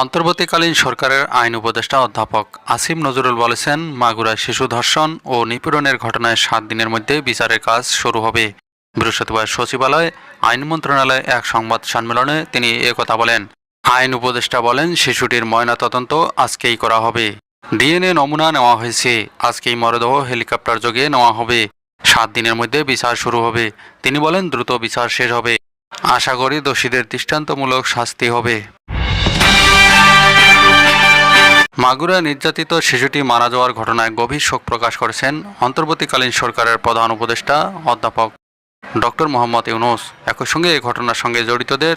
অন্তর্বর্তীকালীন সরকারের আইন উপদেষ্টা অধ্যাপক আসিম নজরুল বলেছেন, মাগুরায় শিশু ধর্ষণ ও নিপীড়নের ঘটনায় সাত দিনের মধ্যে বিচারের কাজ শুরু হবে। বৃহস্পতিবার সচিবালয় আইন মন্ত্রণালয়ে এক সংবাদ সম্মেলনে তিনি একথা বলেন। আইন উপদেষ্টা বলেন, শিশুটির ময়নাতদন্ত আজকেই করা হবে। ডিএনএ নমুনা নেওয়া হয়েছে। আজকেই মরদেহ হেলিকপ্টার যোগে নেওয়া হবে। সাত দিনের মধ্যে বিচার শুরু হবে। তিনি বলেন, দ্রুত বিচার শেষ হবে। আশা করি দোষীদের দৃষ্টান্তমূলক শাস্তি হবে। মাগুরা নির্যাতিত শিশুটি মারা যাওয়ার ঘটনায় গভীর শোক প্রকাশ করেছেন অন্তর্বর্তীকালীন সরকারের প্রধান উপদেষ্টা অধ্যাপক ডক্টর মোহাম্মদ ইউনুস। একই সঙ্গে এই ঘটনার সঙ্গে জড়িতদের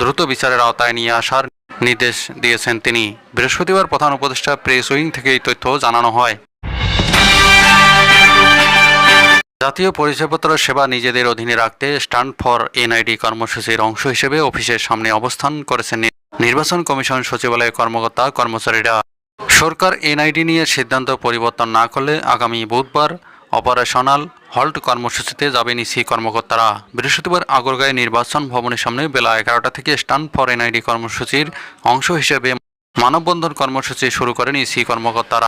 দ্রুত বিচারের আওতায় নিয়ে আসার নির্দেশ দিয়েছেন তিনি। বৃহস্পতিবার প্রধান উপদেষ্টা প্রেস উইং থেকে এই তথ্য জানানো হয়। জাতীয় পরিচয়পত্র সেবা নিজেদের অধীনে রাখতে স্ট্যান্ড ফর এনআইডি কর্মসূচির অংশ হিসেবে অফিসের সামনে অবস্থান করেছেন নির্বাচন কমিশন সচিবালয়ের কর্মকর্তা কর্মচারীরা। সরকার এনআইডি নিয়ে সিদ্ধান্ত পরিবর্তন না করলে আগামী বুধবার অপারেশনাল হল্ট কর্মসূচিতে যাবেন ইসি কর্মকর্তারা। বৃহস্পতিবার আগরগাঁয় নির্বাচন ভবনের সামনে বেলা এগারোটা থেকে স্ট্যান্ড ফর এনআইডি কর্মসূচির অংশ হিসেবে মানববন্ধন কর্মসূচি শুরু করেন ইসি কর্মকর্তারা।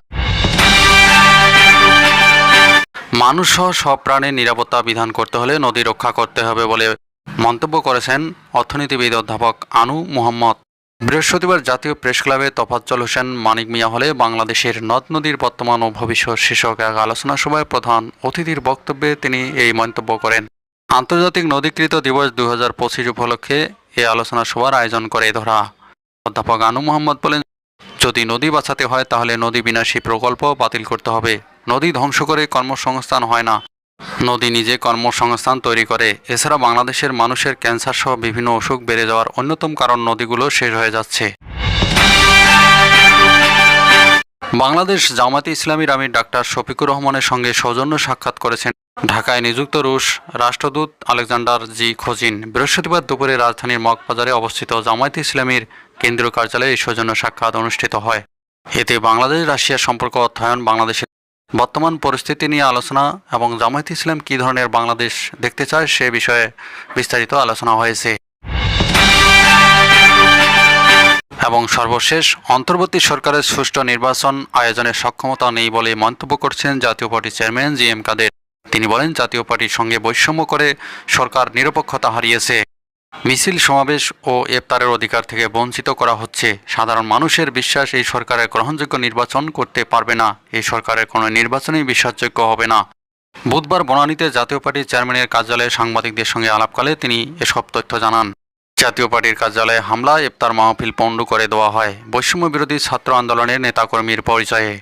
মানুষ সহ সব প্রাণীর নিরাপত্তা বিধান করতে হলে নদী রক্ষা করতে হবে বলে মন্তব্য করেছেন অর্থনীতিবিদ অধ্যাপক আনু মোহাম্মদ। বৃহস্পতিবার জাতীয় প্রেস ক্লাবে তফাজ্জল হোসেন, মানিক মিয়া হলে বাংলাদেশের নদ নদীর বর্তমান ও ভবিষ্যৎ শীর্ষক এক আলোচনা সভায় প্রধান অতিথির বক্তব্যে তিনি এই মন্তব্য করেন। আন্তর্জাতিক নদীকৃত দিবস দু হাজার পঁচিশ উপলক্ষে এই আলোচনা সভার আয়োজন করে ধরা। অধ্যাপক আনু মোহাম্মদ বলেন, যদি নদী বাঁচাতে হয় তাহলে নদী বিনাশী প্রকল্প বাতিল করতে হবে। নদী ধ্বংস করে কর্মসংস্থান হয় না। নদী নিজে কর্মসংস্থান তৈরি করে। এছাড়া বাংলাদেশের মানুষের ক্যান্সার সহ বিভিন্ন অসুখ বেড়ে যাওয়ার অন্যতম কারণ নদীগুলো শেষ হয়ে যাচ্ছে। বাংলাদেশ জামাতে ইসলামীর আমির ডাক্তার শফিকুর রহমানের সঙ্গে সৌজন্য সাক্ষাৎ করেছেন ঢাকায় নিযুক্ত রুশ রাষ্ট্রদূত আলেকজান্ডার জি খোজিন। বৃহস্পতিবার দুপুরে রাজধানীর মগবাজারে অবস্থিত জামায়াতে ইসলামীর কেন্দ্রীয় কার্যালয়ে এই সৌজন্য সাক্ষাৎ অনুষ্ঠিত হয়। এতে বাংলাদেশ রাশিয়ার সম্পর্ক অধ্যয়ন, বাংলাদেশের বর্তমান পরিস্থিতি নিয়ে আলোচনা এবং জামায়াত ইসলাম কী ধরনের বাংলাদেশ দেখতে চায় সে বিষয়ে বিস্তারিত আলোচনা হয়েছে। এবং সর্বশেষ, অন্তর্বর্তী সরকারের সুষ্ঠু নির্বাচন আয়োজনের সক্ষমতা নেই বলে মন্তব্য করছেন জাতীয় পার্টির চেয়ারম্যান জি এম কাদের। তিনি বলেন, জাতীয় পার্টির সঙ্গে বৈষম্য করে সরকার নিরপেক্ষতা হারিয়েছে। মিছিল, সমাবেশ ও ইফতারের অধিকার থেকে বঞ্চিত করা হচ্ছে। সাধারণ মানুষের বিশ্বাস, এই সরকারের গ্রহণযোগ্য নির্বাচন করতে পারবে না। এই সরকারের কোনো নির্বাচনই বিশ্বাসযোগ্য হবে না। বুধবার বনানীতে জাতীয় পার্টির চেয়ারম্যানের কার্যালয়ে সাংবাদিকদের সঙ্গে আলাপকালে তিনি এসব তথ্য জানান। জাতীয় পার্টির কার্যালয়ে হামলা ইফতার মাহফিল পণ্ড করে দেওয়া হয়। বৈষম্য বিরোধী ছাত্র আন্দোলনের নেতাকর্মীর পরিচয়ে।